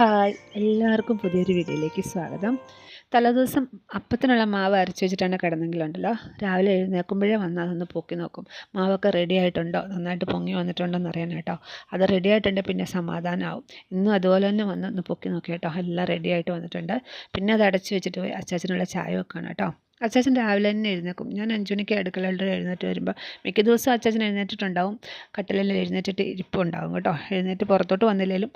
Hi. എല്ലാവർക്കും പുതിയൊരു വീഡിയോയിലേക്ക് സ്വാഗതം. തലേദിവസം അപ്പത്തിനുള്ള മാവ് അരച്ചു വെച്ചിട്ടാണ് കിടന്നെങ്കിലുണ്ടല്ലോ. രാവിലെ എഴുന്നേൽക്കുമ്പോഴേ വന്നാൽ അതൊന്ന് പൊക്കി നോക്കും. മാവൊക്കെ റെഡി ആയിട്ടുണ്ടോ? നന്നായിട്ട് പൊങ്ങി വന്നിട്ടുണ്ടോ എന്ന് അറിയാൻ കേട്ടോ. അത് റെഡി ആയിട്ടുണ്ട് പിന്നെ സമാധാനമാവും ഇന്നും അതുപോലെ തന്നെ വന്ന് ഒന്ന് പൊക്കി നോക്കി കേട്ടോ. എല്ലാം റെഡി ആയിട്ട് വന്നിട്ടുണ്ട്. പിന്നെ അത് അടച്ചു വെച്ചിട്ട് പോയി അച്ചാച്ചനുള്ള ചായ വെക്കണം കേട്ടോ. അച്ചാച്ചൻ രാവിലെ തന്നെ എഴുന്നേക്കും ഞാൻ അഞ്ചുമണിക്ക് അടുക്കളയിൽ എഴുന്നേറ്റ് വരുമ്പോൾ മിക്ക ദിവസവും അച്ചാച്ചൻ എഴുന്നേറ്റിട്ടുണ്ടാവും. കട്ടിലിൽ എഴുന്നേറ്റിട്ട് ഇരിപ്പുണ്ടാവും കേട്ടോ. എഴുന്നേറ്റ് പുറത്തോട്ട് വന്നില്ലെങ്കിലും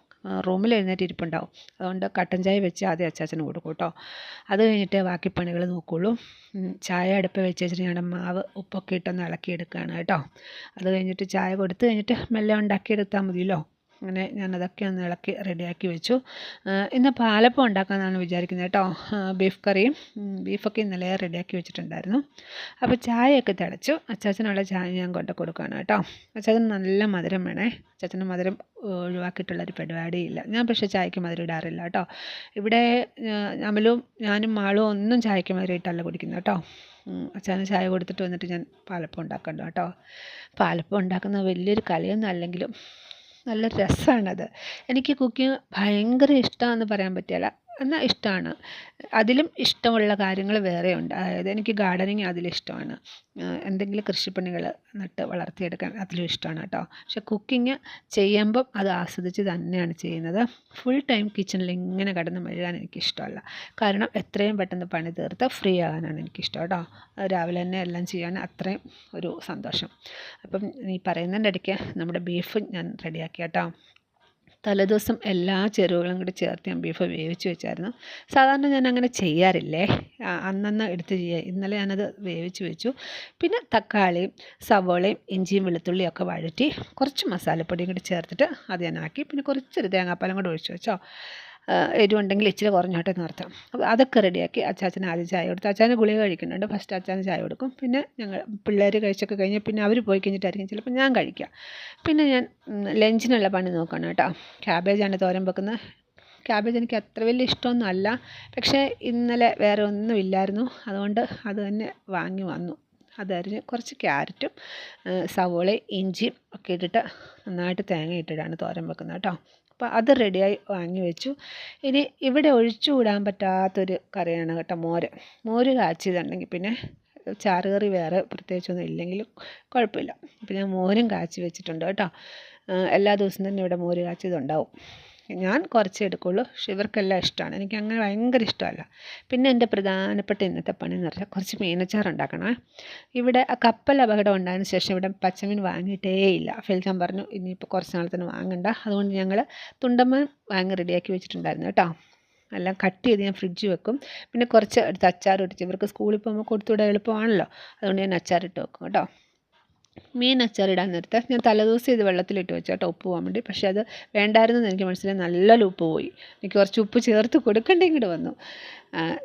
റൂമിൽ എഴുന്നേറ്റ് ഇരിപ്പുണ്ടാവും. അതുകൊണ്ട് കട്ടൻ ചായ വെച്ച് ആദ്യം അച്ചാച്ചന് കൊടുക്കും കേട്ടോ. അത് കഴിഞ്ഞിട്ട് ബാക്കി പണികൾ നോക്കുകയുള്ളൂ ചായ അടുപ്പ് വെച്ച് വെച്ചിട്ട് ഞാൻ മാവ് ഉപ്പൊക്കെ ഇട്ടൊന്ന് ഇളക്കിയെടുക്കുകയാണ് കേട്ടോ. അത് കഴിഞ്ഞിട്ട് ചായ കൊടുത്ത് കഴിഞ്ഞിട്ട് മെല്ലെ ഉണ്ടാക്കിയെടുത്താൽ മതിയല്ലോ. അങ്ങനെ ഞാനതൊക്കെ ഒന്ന് ഇളക്കി റെഡിയാക്കി വെച്ചു. ഇന്ന് പാലപ്പം ഉണ്ടാക്കാമെന്നാണ് വിചാരിക്കുന്നത് കേട്ടോ. ബീഫ് കറിയും ബീഫൊക്കെ ഇന്നലെ റെഡിയാക്കി വെച്ചിട്ടുണ്ടായിരുന്നു. അപ്പോൾ ചായയൊക്കെ തിളച്ചു. അച്ചാച്ചനുള്ള ചായ ഞാൻ കൊണ്ട് കൊടുക്കുകയാണ് കേട്ടോ. അച്ചാച്ചന് നല്ല മധുരം വേണേ. അച്ചാച്ചന് മധുരം ഒഴിവാക്കിയിട്ടുള്ളൊരു പരിപാടിയില്ല. ഞാൻ പക്ഷേ ചായക്ക് മധുരം ഇടാറില്ല കേട്ടോ. ഇവിടെ അമലും ഞാനും മാളും ഒന്നും ചായക്ക് മധുരം ഇട്ടല്ല കുടിക്കുന്നത് കേട്ടോ. അച്ഛന് ചായ കൊടുത്തിട്ട് വന്നിട്ട് ഞാൻ പാലപ്പം ഉണ്ടാക്കണ്ട കേട്ടോ. പാലപ്പം ഉണ്ടാക്കുന്ന വലിയൊരു കലയൊന്നും അല്ലെങ്കിലും നല്ല രസമാണത് എനിക്ക് കുക്കിംഗ് ഭയങ്കര ഇഷ്ടമാണെന്ന് പറയാൻ പറ്റില്ല. എന്നാൽ ഇഷ്ടമാണ് അതിലും ഇഷ്ടമുള്ള കാര്യങ്ങൾ വേറെയുണ്ട്. അതായത് എനിക്ക് ഗാർഡനിങ് അതിലിഷ്ടമാണ് എന്തെങ്കിലും കൃഷിപ്പണികൾ നട്ട് വളർത്തിയെടുക്കാൻ അതിലും ഇഷ്ടമാണ് കേട്ടോ. പക്ഷെ കുക്കിങ് ചെയ്യുമ്പം അത് ആസ്വദിച്ച് തന്നെയാണ് ചെയ്യുന്നത്. ഫുൾ ടൈം കിച്ചണിൽ ഇങ്ങനെ കിടന്ന് മെഴുകാൻ എനിക്കിഷ്ടമല്ല കാരണം എത്രയും പെട്ടെന്ന് പണി തീർത്ത് ഫ്രീ ആകാനാണ് എനിക്കിഷ്ടം കേട്ടോ. രാവിലെ തന്നെ എല്ലാം ചെയ്യാൻ അത്രയും ഒരു സന്തോഷം. അപ്പം നീ പറയുന്നതിന്റെ ഇടയ്ക്ക് നമ്മുടെ ബീഫ് ഞാൻ റെഡിയാക്കി കേട്ടോ. തലേദിവസം എല്ലാ ചേരുവകളും കൂടി ചേർത്ത് ഞാൻ ബീഫ് വേവിച്ച് വെച്ചായിരുന്നു. സാധാരണ ഞാൻ അങ്ങനെ ചെയ്യാറില്ലേ? അന്നന്ന് എടുത്ത് ചെയ്യുക ഇന്നലെ ഞാനത് വേവിച്ച് വെച്ചു. പിന്നെ തക്കാളിയും സവോളയും ഇഞ്ചിയും വെളുത്തുള്ളിയും ഒക്കെ വഴറ്റി കുറച്ച് മസാലപ്പൊടിയും കൂടി ചേർത്തിട്ട് അത് ഞാൻ ആക്കി. പിന്നെ കുറച്ചൊരു തേങ്ങാപ്പാലും കൂടി ഒഴിച്ച് വെച്ചോ. എരിവുണ്ടെങ്കിൽ ഇച്ചിരി കുറഞ്ഞോട്ടെ എന്ന് ഓർത്താം അപ്പോൾ അതൊക്കെ റെഡിയാക്കി അച്ചാച്ചന് ആദ്യം ചായ കൊടുത്തു. അച്ചാച്ചന് ഗുളിക കഴിക്കുന്നുണ്ട്. ഫസ്റ്റ് അച്ചാൻ ചായ കൊടുക്കും. പിന്നെ ഞങ്ങൾ പിള്ളേർ കഴിച്ചൊക്കെ കഴിഞ്ഞ് പിന്നെ അവർ പോയി കഴിഞ്ഞിട്ടായിരിക്കും ചിലപ്പോൾ ഞാൻ കഴിക്കാം പിന്നെ ഞാൻ ലഞ്ചിനുള്ള പണി നോക്കണം കേട്ടോ. ക്യാബേജാണ് തോരൻ വെക്കുന്നത്. ക്യാബേജ് എനിക്ക് അത്ര വലിയ ഇഷ്ടമൊന്നും അല്ല. പക്ഷേ ഇന്നലെ വേറെ ഒന്നും ഇല്ലായിരുന്നു. അതുകൊണ്ട് അത് തന്നെ വാങ്ങി വന്നു. അതരിഞ്ഞ് കുറച്ച് ക്യാരറ്റും സവോളയും ഇഞ്ചിയും ഒക്കെ ഇട്ടിട്ട് നന്നായിട്ട് തേങ്ങ ഇട്ടിട്ടാണ് തോരൻ വെക്കുന്നത് കേട്ടോ. അപ്പോൾ അത് റെഡിയായി വാങ്ങി വെച്ചു. ഇനി ഇവിടെ ഒഴിച്ചുകൂടാൻ പറ്റാത്തൊരു കറിയാണ് കേട്ടോ മോര്. മോര് കാച്ചിയതുണ്ടെങ്കിൽ പിന്നെ ചാറുകറി വേറെ പ്രത്യേകിച്ചൊന്നും ഇല്ലെങ്കിലും കുഴപ്പമില്ല. അപ്പോൾ ഞാൻ മോരും കാച്ചി വെച്ചിട്ടുണ്ട് കേട്ടോ. എല്ലാ ദിവസവും തന്നെ ഇവിടെ മോര് കാച്ചിയതുണ്ടാവും. ഞാൻ കുറച്ചേ എടുക്കുള്ളൂ. പക്ഷെ ഇവർക്കെല്ലാം ഇഷ്ടമാണ്. എനിക്ക് അങ്ങനെ ഭയങ്കര ഇഷ്ടമല്ല. പിന്നെ എന്റെ പ്രധാനപ്പെട്ട ഇന്നത്തെ പണി എന്ന് പറഞ്ഞാൽ കുറച്ച് മീനച്ചാർ ഉണ്ടാക്കണേ. ഇവിടെ ആ കപ്പൽ അപകടം ഉണ്ടായതിന് ശേഷം ഇവിടെ പച്ചമീൻ വാങ്ങിയിട്ടേ ഇല്ല. ഫെൽജാൻ പറഞ്ഞു ഇനിയിപ്പോൾ കുറച്ച് നാളത്തിന് വാങ്ങണ്ട. അതുകൊണ്ട് ഞങ്ങൾ തുണ്ടമ്മ വാങ്ങി റെഡിയാക്കി വെച്ചിട്ടുണ്ടായിരുന്നു കേട്ടോ. എല്ലാം കട്ട് ചെയ്ത് ഞാൻ ഫ്രിഡ്ജ് വെക്കും. പിന്നെ കുറച്ച് എടുത്ത് അച്ചാർ ഇടിച്ച് ഇവർക്ക് സ്കൂളിൽ പോകുമ്പോൾ കൊടുത്തുവിടാൻ എളുപ്പമാണല്ലോ. അതുകൊണ്ട് ഞാൻ അച്ചാറിട്ട് വെക്കും കേട്ടോ. മീൻ അച്ചാറിടാൻ നേരത്തെ ഞാൻ തലേദിവസം ഇത് വെള്ളത്തിലിട്ട് വെച്ചാൽ ഉപ്പ് പോകാൻ വേണ്ടി. പക്ഷേ അത് വേണ്ടായിരുന്നെന്ന് എനിക്ക് മനസ്സിലായി. നല്ല ഉപ്പ് പോയി. എനിക്ക് കുറച്ച് ഉപ്പ് ചേർത്ത് കൊടുക്കേണ്ടി വന്നു.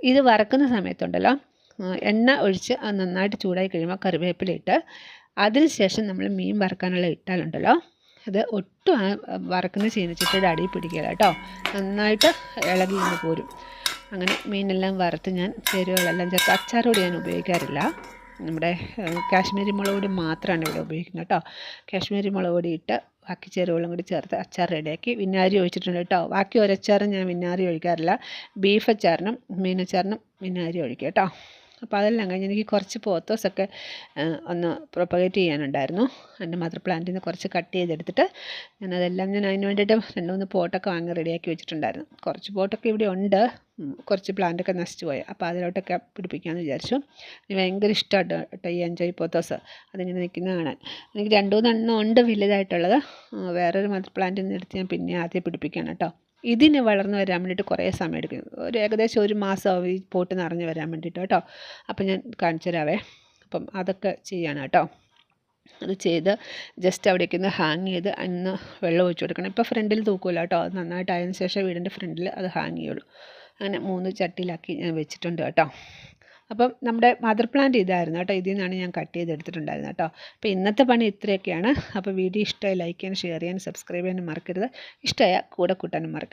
ഇത് വറക്കുന്ന സമയത്തുണ്ടല്ലോ. എണ്ണ ഒഴിച്ച് അത് നന്നായിട്ട് ചൂടായി കഴിയുമ്പോൾ കറിവേപ്പില ഇട്ട് അതിന് ശേഷം നമ്മൾ മീൻ വറക്കാനുള്ള ഇട്ടാലുണ്ടല്ലോ. അത് ഒട്ടും ആ വറക്കുന്ന ചീനച്ചട്ടിയുടെ അടിയിൽ പിടിക്കുക കേട്ടോ. നന്നായിട്ട് ഇളകി നിന്ന് പോരും. അങ്ങനെ മീനെല്ലാം വറുത്ത് ഞാൻ ചേരുവകളെല്ലാം ചേർത്ത് അച്ചാറോട് ഞാൻ ഉപയോഗിക്കാറില്ല. നമ്മുടെ കാശ്മീരി മുളക് പൊടി മാത്രമാണ് ഇവിടെ ഉപയോഗിക്കുന്നത് കേട്ടോ. കാശ്മീരി മുളക് പൊടി ഇട്ട് ബാക്കി ചേരുവകളും കൂടി ചേർത്ത് അച്ചാർ റെഡിയാക്കി. വിന്നാരി ഒഴിച്ചിട്ടുണ്ട് കേട്ടോ. ബാക്കി ഒരച്ചാറും ഞാൻ വിന്നാരി ഒഴിക്കാറില്ല. ബീഫ് അച്ചാറിനും മീനച്ചാറിനും വിന്നാരി ഒഴിക്കുക കേട്ടോ. അപ്പോൾ അതെല്ലാം കഴിഞ്ഞ് എനിക്ക് കുറച്ച് പോത്തോസൊക്കെ ഒന്ന് പ്രൊപ്പഗേറ്റ് ചെയ്യാനുണ്ടായിരുന്നു. എന്റെ മദർ പ്ലാന്റിൽ നിന്ന് കുറച്ച് കട്ട് ചെയ്തെടുത്തിട്ട് ഞാൻ അതെല്ലാം ഞാൻ അതിന് വേണ്ടിയിട്ട് രണ്ട് മൂന്ന് പോട്ടൊക്കെ വാങ്ങി റെഡിയാക്കി വെച്ചിട്ടുണ്ടായിരുന്നു. കുറച്ച് പോട്ടൊക്കെ ഇവിടെ ഉണ്ട്. കുറച്ച് പ്ലാന്റൊക്കെ നശിച്ചു പോയി. അപ്പോൾ അതിലോട്ടൊക്കെ പിടിപ്പിക്കാമെന്ന് വിചാരിച്ചു. എനിക്ക് ഭയങ്കര ഇഷ്ടമാണ് കേട്ടോ ഈ എൻജോയ് പോത്തോസ് അതിങ്ങനെ നിൽക്കുന്ന കാണാൻ. എനിക്ക് രണ്ട് മൂന്നെണ്ണം ഉണ്ട് വലുതായിട്ടുള്ളത്. വേറൊരു മദർ പ്ലാന്റിൽ നിന്ന് എടുത്ത് ഞാൻ പിന്നെ ആദ്യം പിടിപ്പിക്കുകയാണ് കേട്ടോ. ഇതിന് വളർന്നു വരാൻ വേണ്ടിയിട്ട് കുറേ സമയം എടുക്കും. ഒരു ഏകദേശം ഒരു മാസം ഈ പോട്ട് നിറഞ്ഞു വരാൻ വേണ്ടിയിട്ട് കേട്ടോ. അപ്പം ഞാൻ കാണിച്ചു തരാവേ. അപ്പം അതൊക്കെ ചെയ്യണം കേട്ടോ. അത് ചെയ്ത് ജസ്റ്റ് അവിടേക്ക് ഒന്ന് ഹാങ് ചെയ്ത് അന്ന് വെള്ളം ഒഴിച്ചു കൊടുക്കണം. ഇപ്പോൾ ഫ്രണ്ടിൽ തൂക്കില്ല കേട്ടോ. നന്നായിട്ട് അതിന് ശേഷം വീടിന്റെ ഫ്രണ്ടിൽ അത് ഹാങ് ചെയ്യുള്ളൂ. അങ്ങനെ മൂന്ന് ചട്ടിയിലാക്കി ഞാൻ വെച്ചിട്ടുണ്ട് കേട്ടോ. അപ്പം നമ്മുടെ മദർ പ്ലാന്റ് ഇതായിരുന്നു കേട്ടോ. ഇതിൽ നിന്നാണ് ഞാൻ കട്ട് ചെയ്തെടുത്തിട്ടുണ്ടായിരുന്നത് കേട്ടോ. അപ്പോൾ ഇന്നത്തെ പണി ഇത്രയൊക്കെയാണ്. അപ്പോൾ വീഡിയോ ഇഷ്ടമായി ലൈക്ക് ചെയ്യാൻ ഷെയർ ചെയ്യാൻ സബ്സ്ക്രൈബ് ചെയ്യാനും മറക്കരുത്. ഇഷ്ടമായ കൂടെ കൂട്ടാനും മറക്കരുത്.